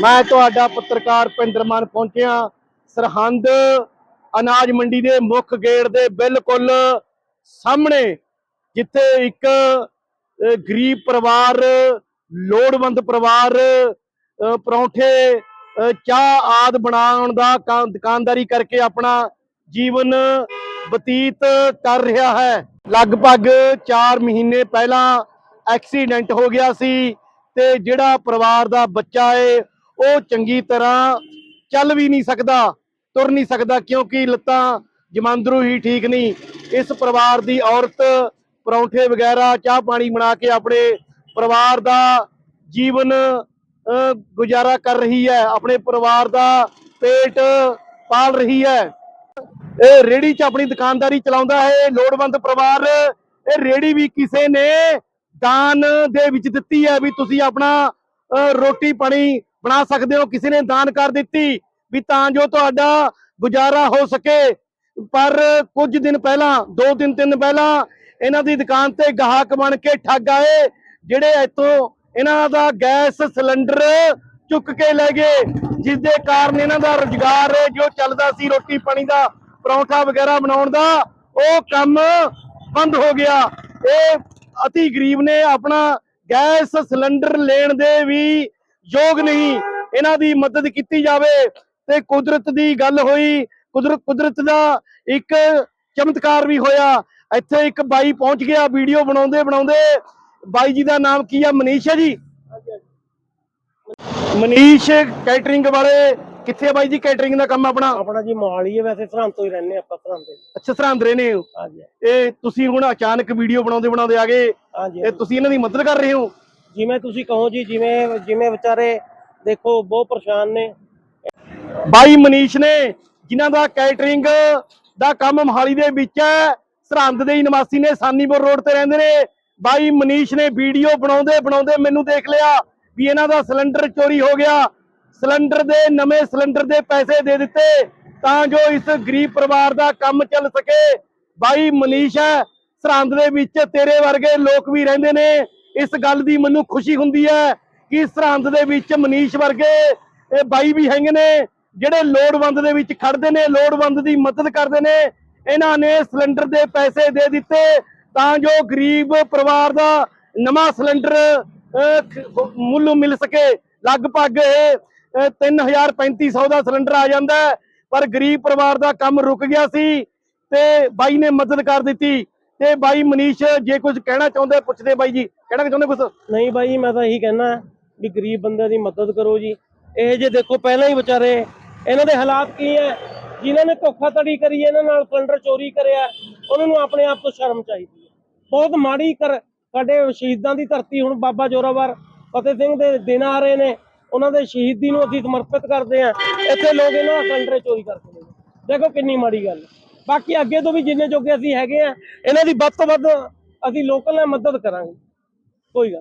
ਮੈਂ ਤੁਹਾਡਾ ਪੱਤਰਕਾਰ ਭਿੰਦਰ ਮਾਨ ਪਹੁੰਚਿਆ। ਸਰਹੰਦ ਅਨਾਜ ਮੰਡੀ ਦੇ ਮੁੱਖ ਗੇਟ ਦੇ ਬਿਲਕੁਲ ਸਾਹਮਣੇ, ਜਿੱਥੇ ਇੱਕ ਗਰੀਬ ਪਰਿਵਾਰ, ਲੋੜਵੰਦ ਪਰਿਵਾਰ ਪਰੌਂਠੇ ਚਾਹ ਆਦ ਬਣਾਉਣ ਦਾ ਦੁਕਾਨਦਾਰੀ ਕਰਕੇ ਆਪਣਾ ਜੀਵਨ ਬਤੀਤ ਕਰ ਰਿਹਾ ਹੈ। ਲਗਭਗ 4 ਮਹੀਨੇ ਪਹਿਲਾਂ ਐਕਸੀਡੈਂਟ ਹੋ ਗਿਆ ਸੀ ਤੇ ਜਿਹੜਾ ਪਰਿਵਾਰ ਦਾ ਬੱਚਾ ਏ ਉਹ ਚੰਗੀ ਤਰ੍ਹਾਂ ਚੱਲ ਵੀ ਨਹੀਂ ਸਕਦਾ, ਤੁਰ ਨਹੀਂ ਸਕਦਾ ਕਿਉਂਕਿ ਲੱਤਾਂ ਜਮਾਂਦਰੂ ਹੀ ਠੀਕ ਨਹੀਂ। ਇਸ ਪਰਿਵਾਰ ਦੀ ਔਰਤ ਪਰੌਂਠੇ ਵਗੈਰਾ, ਚਾਹ ਪਾਣੀ ਬਣਾ ਕੇ ਆਪਣੇ ਪਰਿਵਾਰ ਦਾ ਜੀਵਨ ਗੁਜ਼ਾਰਾ ਕਰ ਰਹੀ ਹੈ। ਆਪਣੇ ਪਰਿਵਾਰ ਦਾ ਪੇਟ ਪਾਲ ਰਹੀ ਹੈ। ਇਹ ਰੇੜੀ 'ਚ ਆਪਣੀ ਦੁਕਾਨਦਾਰੀ ਚਲਾਉਂਦਾ ਹੈ। ਲੋੜਵੰਦ ਪਰਿਵਾਰ, ਇਹ ਰੇੜੀ ਵੀ ਕਿਸੇ ਨੇ ਦਾਨ ਦੇ ਵਿੱਚ ਦਿੱਤੀ ਹੈ ਵੀ ਤੁਸੀਂ ਆਪਣਾ ਰੋਟੀ ਪਾਣੀ ਬਣਾ ਸਕਦੇ ਹੋ, ਕਿਸੇ ਨੇ ਦਾਨ ਕਰ ਦਿੱਤੀ ਵੀ ਤਾਂ ਜੋ ਤੁਹਾਡਾ ਗੁਜ਼ਾਰਾ ਹੋ ਸਕੇ। ਪਰ ਕੁਝ ਦਿਨ ਪਹਿਲਾਂ, ਦੋ ਦਿਨ, ਤਿੰਨ ਪਹਿਲਾਂ ਇਹਨਾਂ ਦੀ ਦੁਕਾਨ ਤੇ ਗਾਹਕ ਬਣ ਕੇ ਠੱਗ ਆਏ, ਜਿਹੜੇ ਇੱਥੋਂ ਇਹਨਾਂ ਦਾ ਗੈਸ ਸਿਲੰਡਰ ਚੁੱਕ ਕੇ ਲੈ ਗਏ ਜਿਸ ਦੇ ਕਾਰਨ ਇਹਨਾਂ ਦਾ ਰੁਜ਼ਗਾਰ ਜੋ ਚੱਲਦਾ ਸੀ ਰੋਟੀ ਪਾਣੀ ਦਾ, ਪਰੌਂਠਾ ਵਗੈਰਾ ਬਣਾਉਣ ਦਾ, ਉਹ ਕੰਮ ਬੰਦ ਹੋ ਗਿਆ। ਇਹ ਅਤੀ ਗਰੀਬ ਨੇ ਆਪਣਾ ਗੈਸ ਸਿਲੰਡਰ ਲੈਣ ਦੇ ਵੀ ਯੋਗ ਨਹੀਂ ਇਹਨਾਂ ਦੀ ਮਦਦ ਕੀਤੀ ਜਾਵੇ। ਤੇ ਕੁਦਰਤ ਦੀ ਗੱਲ ਹੋਈ ਕੁਦਰਤ ਕੁਦਰਤ ਦਾ ਇੱਕ ਚਮਤਕਾਰ ਵੀ ਹੋਇਆ। ਇੱਥੇ ਇੱਕ ਬਾਈ ਪਹੁੰਚ ਗਿਆ ਵੀਡੀਓ ਬਣਾਉਂਦੇ ਬਣਾਉਂਦੇ। ਬਾਈ ਜੀ ਦਾ ਨਾਮ ਕੀ ਆ? ਮਨੀਸ਼ ਹੈ ਜੀ? ਮਨੀਸ਼ ਕੈਟਰਿੰਗ ਵਾਲੇ ਕਿੱਥੇ ਆ ਬਾਈ ਜੀ ਕੈਟਰਿੰਗ ਦਾ ਕੰਮ ਆਪਣਾ? ਆਪਣਾ ਜੀ ਮੋਹਾਲੀ ਹੈ ਵੈਸੇ ਸਰਹੰਦ ਤੋਂ ਹੀ ਰਹਿੰਦੇ ਆਪਾਂ ਸਰਹੰਦ। ਦੇ ਅੱਛਾ ਸਰਹੰਦ ਰਹੇ ਹੋ। ਹਾਂਜੀ। ਇਹ ਤੁਸੀਂ ਹੁਣ ਅਚਾਨਕ ਵੀਡੀਓ ਬਣਾਉਂਦੇ ਬਣਾਉਂਦੇ ਆ ਗਏ। ਇਹ ਤੁਸੀਂ ਇਹਨਾਂ ਦੀ ਮਦਦ ਕਰ ਰਹੇ ਹੋ? ਜਿਵੇਂ ਤੁਸੀਂ ਕਹੋ ਜੀ, ਜਿਵੇਂ ਜਿਵੇਂ ਵਿਚਾਰੇ ਦੇਖੋ, ਬਹੁਤ ਪਰੇਸ਼ਾਨ ਨੇ। ਬਾਈ ਮਨੀਸ਼ ਨੇ ਜਿਨ੍ਹਾਂ ਦਾ ਕੈਟਰਿੰਗ ਦਾ ਕੰਮ ਮੋਹਾਲੀ ਦੇ ਵਿੱਚ ਹੈ, ਸਰਹੰਦ ਦੇ ਹੀ ਨਿਵਾਸੀ ਨੇ, ਸਾਨੀਪੁਰ ਰੋਡ ਤੇ ਰਹਿੰਦੇ ਨੇ। ਬਾਈ ਮਨੀਸ਼ ਨੇ ਵੀਡੀਓ ਬਣਾਉਂਦੇ ਬਣਾਉਂਦੇ ਮੈਨੂੰ ਦੇਖ ਲਿਆ ਵੀ ਇਹਨਾਂ ਦਾ ਸਿਲੰਡਰ ਚੋਰੀ ਹੋ ਗਿਆ। ਸਿਲੰਡਰ ਦੇ, ਨਵੇਂ ਸਿਲੰਡਰ ਦੇ ਪੈਸੇ ਦੇ ਦਿੱਤੇ, ਤਾਂ ਜੋ ਇਸ ਗਰੀਬ ਪਰਿਵਾਰ ਦਾ ਕੰਮ ਚੱਲ ਸਕੇ। ਬਾਈ ਮਨੀਸ਼ ਹੈ, ਸਰਹੰਦ ਦੇ ਵਿੱਚ ਤੇਰੇ ਵਰਗੇ ਲੋਕ ਵੀ ਰਹਿੰਦੇ ਨੇ। ਇਸ ਗੱਲ ਦੀ ਮੈਨੂੰ ਖੁਸ਼ੀ ਹੁੰਦੀ ਹੈ ਕਿ ਸਰਹੰਦ ਦੇ ਵਿੱਚ ਮਨੀਸ਼ ਵਰਗੇ ਇਹ ਬਾਈ ਵੀ ਹੈਗੇ ਨੇ ਜਿਹੜੇ ਲੋੜਵੰਦ ਦੇ ਵਿੱਚ ਖੜਦੇ ਨੇ ਲੋੜਵੰਦ ਦੀ ਮਦਦ ਕਰਦੇ ਨੇ ਇਹਨਾਂ ਨੇ ਸਿਲੰਡਰ ਦੇ ਪੈਸੇ ਦੇ ਦਿੱਤੇ ਤਾਂ ਜੋ ਗਰੀਬ ਪਰਿਵਾਰ ਦਾ ਨਵਾਂ ਸਿਲੰਡਰ ਅਹ, ਮੁੱਲ ਮਿਲ ਸਕੇ। ਲਗਭਗ ਇਹ ਅਹ, 3000 3500 ਦਾ ਸਿਲੰਡਰ ਆ ਜਾਂਦਾ ਪਰ ਗਰੀਬ ਪਰਿਵਾਰ ਦਾ ਕੰਮ ਰੁਕ ਗਿਆ ਸੀ ਤੇ ਬਾਈ ਨੇ ਮਦਦ ਕਰ ਦਿੱਤੀ। ਤੇ ਬਾਈ ਮਨੀਸ਼, ਜੇ ਕੁਝ ਕਹਿਣਾ ਚਾਹੁੰਦੇ ਪੁੱਛਦੇ ਬਾਈ ਜੀ। ਕਹਿਣਾ ਚਾਹੁੰਦੇ ਕੁਝ ਨਹੀਂ ਬਾਈ, ਮੈਂ ਤਾਂ ਇਹੀ ਕਹਿਣਾ ਵੀ ਗਰੀਬ ਬੰਦੇ ਦੀ ਮਦਦ ਕਰੋ ਜੀ। ਇਹ ਜੇ ਦੇਖੋ, ਪਹਿਲਾਂ ਹੀ ਵਿਚਾਰੇ, ਇਹਨਾਂ ਦੇ ਹਾਲਾਤ ਕੀ ਹੈ? ਜਿਨ੍ਹਾਂ ਨੇ ਧੋਖਾਧੜੀ ਕਰੀ, ਇਹਨਾਂ ਨਾਲ ਸਿਲੰਡਰ ਚੋਰੀ ਕਰਿਆ, ਉਹਨਾਂ ਨੂੰ ਆਪਣੇ ਆਪ ਤੋਂ ਸ਼ਰਮ ਚਾਹੀਦੀ ਹੈ। ਬਹੁਤ ਮਾੜੀ ਕਰ, ਸਾਡੇ ਸ਼ਹੀਦਾਂ ਦੀ ਧਰਤੀ ਹੁਣ ਬਾਬਾ ਜੋਰਾਵਰ ਫਤਿਹ ਸਿੰਘ ਦੇ ਦਿਨ ਆ ਰਹੇ ਨੇ। ਉਹਨਾਂ ਦੇ ਸ਼ਹੀਦੀ ਨੂੰ ਅਸੀਂ ਸਮਰਪਿਤ ਕਰਦੇ ਹਾਂ। ਇੱਥੇ ਲੋਕ ਇਹਨਾਂ ਦਾ ਸਿਲੰਡਰ ਚੋਰੀ ਕਰਦੇ ਨੇ। ਦੇਖੋ ਕਿੰਨੀ ਮਾੜੀ ਗੱਲ ਹੈ। ਬਾਕੀ ਅੱਗੇ ਤੋਂ ਵੀ ਜਿੰਨੇ ਜੋਗੇ ਅਸੀਂ ਹੈਗੇ ਆ, ਇਹਨਾਂ ਦੀ ਵੱਧ ਤੋਂ ਵੱਧ ਅਸੀਂ ਲੋਕਲ ਨਾਲ ਮਦਦ ਕਰਾਂਗੇ। ਕੋਈ ਗੱਲ